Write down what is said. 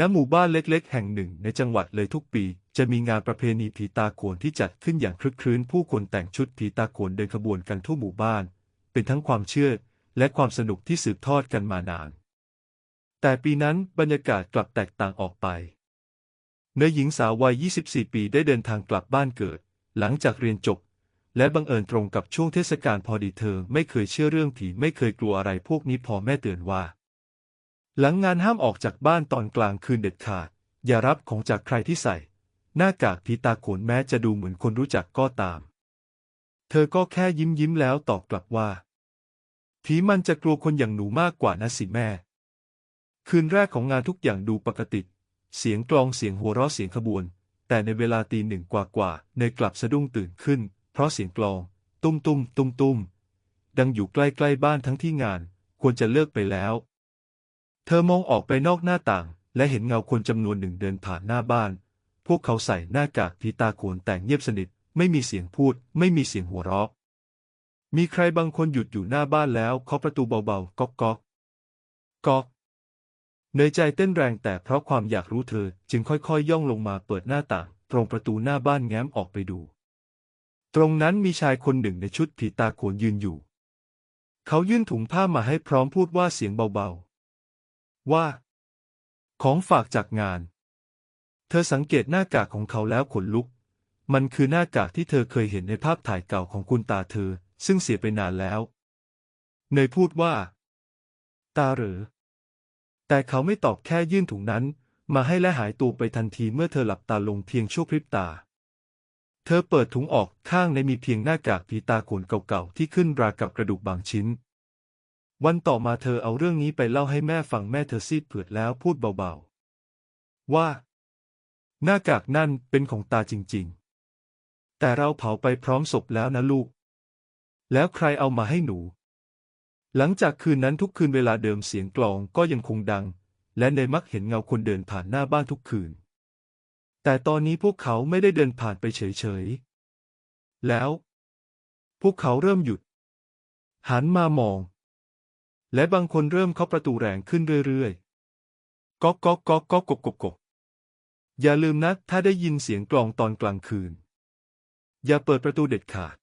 ณหมู่บ้านเล็กๆ แห่งหนึ่งในจังหวัดเลยทุกปี จะมีงานประเพณีผีตาโขนที่จัดขึ้นอย่างคลึกครื้นผู้คนแต่งชุดผีตาโขนเดินขบวนกันทั่วหมู่บ้าน เป็นทั้งความเชื่อและความสนุกที่สืบทอดกันมานาน แต่ปีนั้นบรรยากาศกลับแตกต่างออกไปเนยหญิงสาววัย 24 ปีได้เดินทางกลับบ้านเกิด หลังจากเรียนจบ และบังเอิญตรงกับช่วงเทศกาลพอดีเธอไม่เคยเชื่อเรื่องผีไม่เคยกลัวอะไรพวกนี้พอแม่เตือนว่า หลังงานห้ามออกจากบ้านตอนกลางคืนเด็ดขาด อย่ารับของจากใครที่ใส่ หน้ากากผีตาโขนแม้จะดูเหมือนคนรู้จักก็ตาม เธอก็แค่ยิ้มยิ้มแล้วตอบกลับว่า ผีมันจะกลัวคนอย่างหนูมากกว่านะสิแม่ คืนแรกของงานทุกอย่างดูปกติ เสียงกลองเสียงหัวเราะเสียงขบวน แต่ในเวลาตีหนึ่งกว่ากว่าๆเนยกลับสะดุ้งตื่นขึ้น เพราะเสียงกลอง ตุ้มตุ้มตุ้มตุ้มดังอยู่ใกล้ๆบ้านทั้งที่งาน ควรจะเลิกไปแล้ว เธอมองออกไปนอกหน้าต่าง และเห็นเงาคนจำนวนหนึ่งเดินผ่านหน้าบ้าน พวกเขาใส่หน้ากากผีตาโขนแต่งเงียบสนิท ไม่มีเสียงพูด ไม่มีเสียงหัวเราะ มีใครบางคนหยุดอยู่หน้าบ้านแล้วเคาะประตูเบาๆ ก๊อกก๊อกก๊อกเนยใจเต้นแรงแต่เพราะความอยากรู้เธอ จึงค่อยๆ ย่องลงมาเปิดหน้าต่าง ตรงประตูหน้าบ้านแง้มออกไปดู ตรงนั้นมีชายคนหนึ่งในชุดผีตาโขนยืนอยู่ เขายื่นถุงผ้ามาให้พร้อมพูดว่าเสียงเบาๆ ว่า ของฝากจากงาน เธอสังเกตหน้ากากของเขาแล้วขนลุก มันคือหน้ากากที่เธอเคยเห็นในภาพถ่ายเก่าของคุณตาเธอ ซึ่งเสียไปนานแล้วเนยพูดว่า ตาหรือ แต่เขาไม่ตอบแค่ยื่นถุงนั้น มาให้และหายตัวไปทันทีเมื่อเธอหลับตาลงเพียงชั่วพริบตา เธอเปิดถุงออกข้างในมีเพียงหน้ากากผีตาขนเก่าๆที่ขึ้นรากับกระดูกบางชิ้น วันต่อมาเธอเอาเรื่องนี้ไปเล่าให้แม่ฟังแม่เธอซีดเผือดแล้วพูดเบาๆ ว่า หน้ากากนั่นเป็นของตาจริงๆ แต่เราเผาไปพร้อมศพแล้วนะลูก แล้วใครเอามาให้หนู หลังจากคืนนั้นทุกคืนเวลาเดิมเสียงกลองก็ยังคงดัง และเนมักเห็นเงาคนเดินผ่านหน้าบ้านทุกคืน แต่ตอนนี้พวกเขาไม่ได้เดินผ่านไปเฉยๆ แล้ว พวกเขาเริ่มหยุด หันมามอง และบางคนเริ่มเคาะประตูแรงขึ้นเรื่อยๆ ก๊อกก๊อกก๊อกก๊อกกกกกอย่าลืมนะ ถ้าได้ยินเสียงกลองตอนกลางคืน อย่าเปิดประตูเด็ดขาด